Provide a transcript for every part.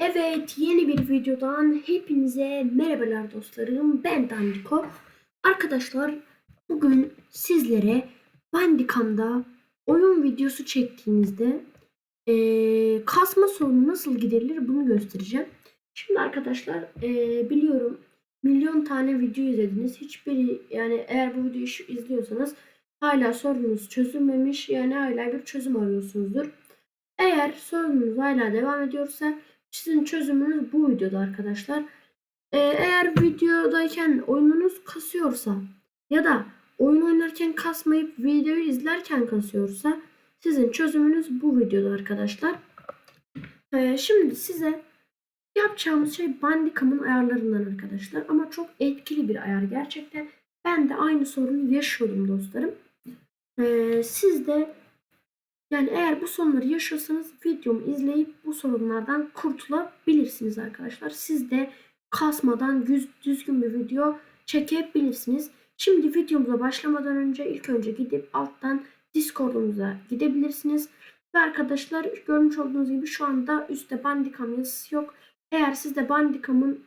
Evet, yeni bir videodan hepinize merhabalar dostlarım. Ben Dandiko. Arkadaşlar, bugün sizlere Bandicam'da oyun videosu çektiğinizde eee, kasma sorunu nasıl giderilir bunu göstereceğim. Şimdi arkadaşlar, eee, biliyorum milyon tane video izlediniz. Hiçbiri yani eğer bu videoyu izliyorsanız hala sorunuz çözülmemiş yani hala bir çözüm arıyorsunuzdur. Eğer sorununuz hala devam ediyorsa sizin çözümünüz bu videoda arkadaşlar. Ee, eğer videodayken oyununuz kasıyorsa ya da oyun oynarken kasmayıp videoyu izlerken kasıyorsa sizin çözümünüz bu videoda arkadaşlar. Ee, şimdi size yapacağımız şey Bandicam'ın ayarlarından arkadaşlar. Ama çok etkili bir ayar gerçekten. Ben de aynı sorunu yaşıyordum dostlarım. Ee, siz de yani eğer bu sorunları yaşıyorsanız videomu izleyip bu sorunlardan kurtulabilirsiniz arkadaşlar. Siz de kasmadan yüz, düzgün bir video çekebilirsiniz. Şimdi videomuza başlamadan önce ilk önce gidip alttan Discord'umuza gidebilirsiniz. Ve arkadaşlar görmüş olduğunuz gibi şu anda üstte Bandicam yazısı yok. Eğer siz de Bandicam'ın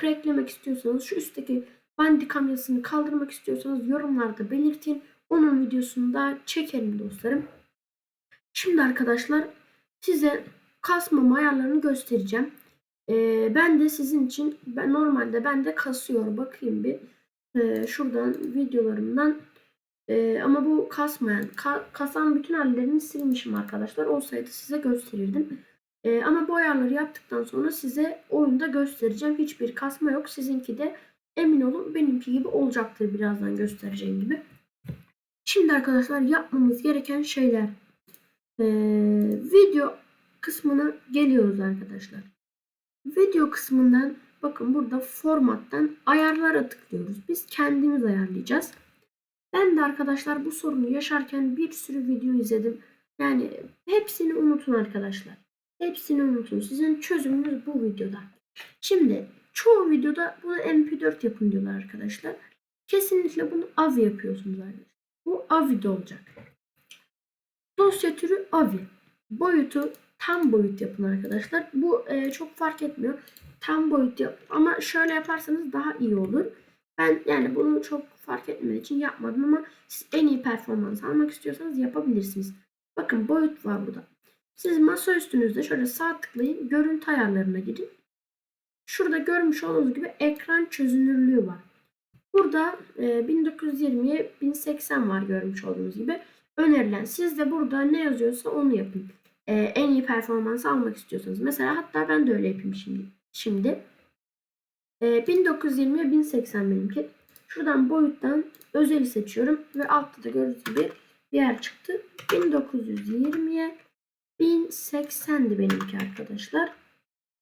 cracklemek istiyorsanız şu üstteki Bandicam yazısını kaldırmak istiyorsanız yorumlarda belirtin. Onun videosunu da çekelim dostlarım. Şimdi arkadaşlar size kasmama ayarlarını göstereceğim. Ee, ben de sizin için ben normalde ben de kasıyor. Bakayım bir Ee, şuradan videolarımdan Ee, ama bu kasmayan ka- kasan bütün hallerini silmişim arkadaşlar. Olsaydı size gösterirdim. Ee, ama bu ayarları yaptıktan sonra size oyunda göstereceğim. Hiçbir kasma yok. Sizinki de emin olun benimki gibi olacaktır birazdan göstereceğim gibi. Şimdi arkadaşlar yapmamız gereken şeyler ee, video kısmına geliyoruz arkadaşlar. Video kısmından bakın burada formattan ayarlara tıklıyoruz. Biz kendimiz ayarlayacağız. Ben de arkadaşlar bu sorunu yaşarken bir sürü video izledim. Yani hepsini unutun arkadaşlar. Hepsini unutun. Sizin çözümünüz bu videoda. Şimdi çoğu videoda bunu MP4 yapın diyorlar arkadaşlar. Kesinlikle bunu AVI yapıyorsunuz arkadaşlar. Bu AVI'de olacak. Dosya türü AVI. Boyutu tam boyut yapın arkadaşlar. Bu e, çok fark etmiyor. Tam boyut yap ama şöyle yaparsanız daha iyi olur. Ben yani bunu çok fark etmediği için yapmadım ama siz en iyi performans almak istiyorsanız yapabilirsiniz. Bakın boyut var burada. Siz masa üstünüzde şöyle sağ tıklayın. Görüntü ayarlarına gidin. Şurada görmüş olduğunuz gibi ekran çözünürlüğü var. Burada e, 1920'ye 1080 var görmüş olduğunuz gibi önerilen. Siz de burada ne yazıyorsa onu yapın. Ee, en iyi performansı almak istiyorsanız. Mesela hatta ben de öyle yapayım şimdi. Şimdi ee, 1920'ye 1080 benimki. Şuradan boyuttan özeli seçiyorum ve altta da gördüğünüz gibi bir yer çıktı. 1920'ye 1080'di benimki arkadaşlar.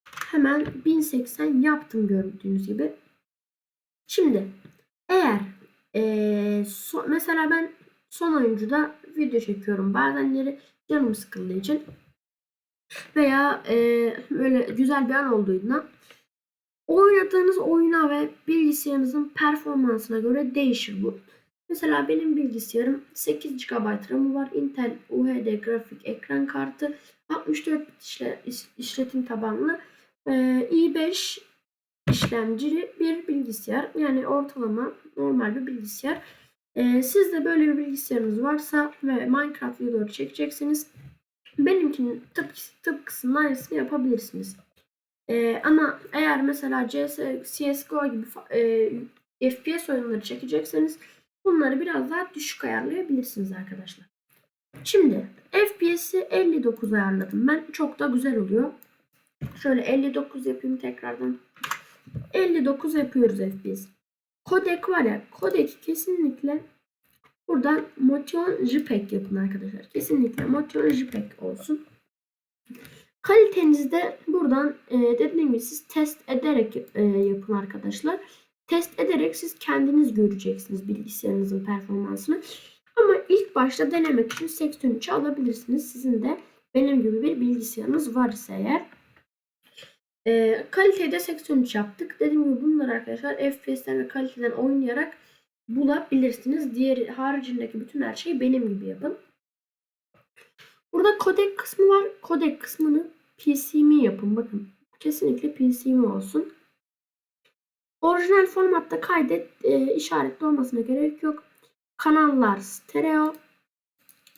Hemen 1080 yaptım gördüğünüz gibi. Şimdi eğer ee, so- mesela ben son oyuncuda video çekiyorum. Bazenleri canım sıkıldığı için veya e, böyle güzel bir an olduğunda oynadığınız oyuna ve bilgisayarınızın performansına göre değişir bu. Mesela benim bilgisayarım 8 GB RAM'ı var. Intel UHD grafik ekran kartı 64 bit işle, iş- işletim tabanlı e, i5 işlemcili bir bilgisayar. Yani ortalama normal bir bilgisayar. Ee, siz de böyle bir bilgisayarınız varsa ve Minecraft videoları çekeceksiniz. Benimkinin tıp, tıpkısının aynısını yapabilirsiniz. Ee, ama eğer mesela CS, CSGO gibi e, FPS oyunları çekecekseniz bunları biraz daha düşük ayarlayabilirsiniz arkadaşlar. Şimdi FPS'i 59 ayarladım ben. Çok da güzel oluyor. Şöyle 59 yapayım tekrardan. 59 yapıyoruz FPS. Kodek var ya. Kodek kesinlikle buradan Motion JPEG yapın arkadaşlar. Kesinlikle Motion JPEG olsun. Kalitenizi de buradan e, dediğim gibi siz test ederek e, yapın arkadaşlar. Test ederek siz kendiniz göreceksiniz bilgisayarınızın performansını. Ama ilk başta denemek için 83 alabilirsiniz. Sizin de benim gibi bir bilgisayarınız varsa eğer. E, kaliteyi de 83 yaptık. Dediğim gibi bunları arkadaşlar FPS'ten ve kaliteden oynayarak bulabilirsiniz. Diğer haricindeki bütün her şeyi benim gibi yapın. Burada kodek kısmı var. Kodek kısmını PC'mi yapın. Bakın kesinlikle PC'mi olsun. Orijinal formatta kaydet e, işaretli olmasına gerek yok. Kanallar stereo.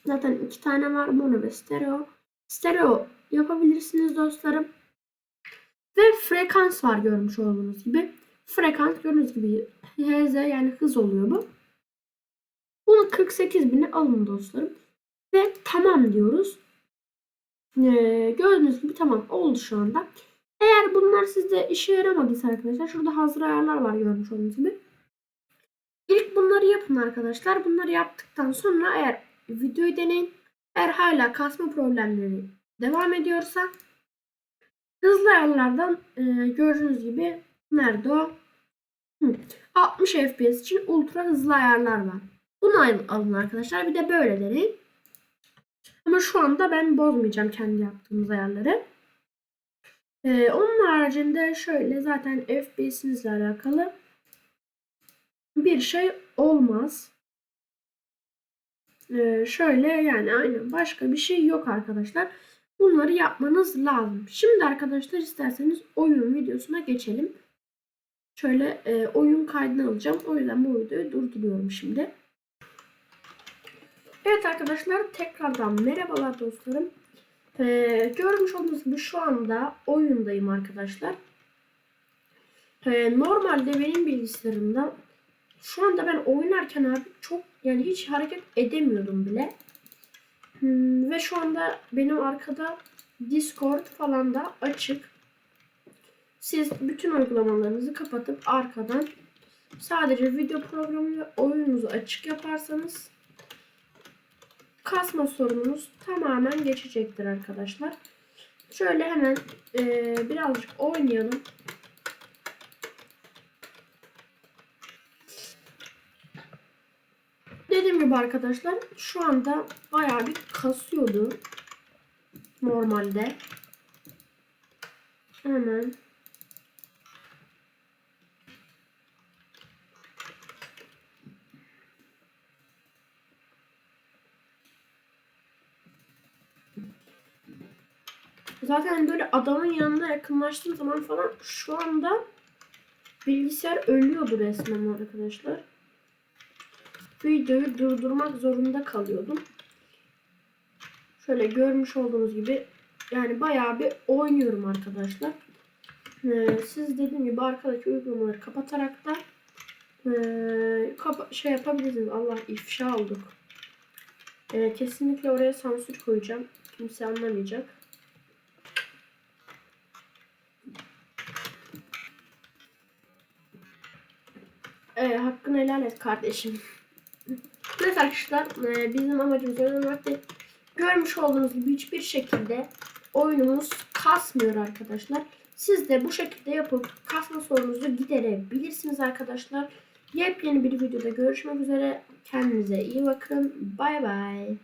Zaten iki tane var mono ve stereo. Stereo yapabilirsiniz dostlarım. Ve frekans var görmüş olduğunuz gibi. Frekans gördüğünüz gibi Hz yani hız oluyor bu. Bunu 48 bine alın dostlarım. Ve tamam diyoruz. Ee, gördüğünüz gibi tamam oldu şu anda. Eğer bunlar sizde işe yaramadıysa arkadaşlar şurada hazır ayarlar var görmüş olduğunuz gibi. İlk bunları yapın arkadaşlar. Bunları yaptıktan sonra eğer videoyu deneyin. Eğer hala kasma problemleri devam ediyorsa hızlı ayarlardan e, gördüğünüz gibi nerede o? Hı, 60 FPS için ultra hızlı ayarlar var. Bunu al- alın arkadaşlar. Bir de böyle deneyin. Ama şu anda ben bozmayacağım kendi yaptığımız ayarları. Ee, onun haricinde şöyle zaten FPS'inizle alakalı bir şey olmaz. Ee, şöyle yani aynen başka bir şey yok arkadaşlar. Bunları yapmanız lazım. Şimdi arkadaşlar isterseniz oyun videosuna geçelim. Şöyle e, oyun kaydını alacağım. O yüzden bu videoyu durduruyorum şimdi. Evet arkadaşlar tekrardan merhabalar dostlarım. Ee, görmüş olduğunuz gibi şu anda oyundayım arkadaşlar. Ee, normalde benim bilgisayarımda şu anda ben oynarken abi çok yani hiç hareket edemiyordum bile. Hmm, ve şu anda benim arkada Discord falan da açık. Siz bütün uygulamalarınızı kapatıp arkadan sadece video programı ve oyununuzu açık yaparsanız kasma sorununuz tamamen geçecektir arkadaşlar. Şöyle hemen e, birazcık oynayalım. Dediğim gibi arkadaşlar şu anda bayağı bir kasıyordu. Normalde. Hemen Zaten böyle adamın yanına yakınlaştığım zaman falan şu anda bilgisayar ölüyordu resmen arkadaşlar. Videoyu durdurmak zorunda kalıyordum. Şöyle görmüş olduğunuz gibi yani bayağı bir oynuyorum arkadaşlar. Ee, siz dediğim gibi arkadaki uygulamaları kapatarak da ee, kapa şey yapabilirsiniz. Allah ifşa olduk. Ee, kesinlikle oraya sansür koyacağım. Kimse anlamayacak. Ee, hakkını helal et kardeşim. Evet arkadaşlar e, bizim amacımız değil. Görmüş olduğunuz gibi hiçbir şekilde oyunumuz kasmıyor arkadaşlar. Siz de bu şekilde yapıp kasma sorununuzu giderebilirsiniz arkadaşlar. Yepyeni bir videoda görüşmek üzere. Kendinize iyi bakın. Bay bay.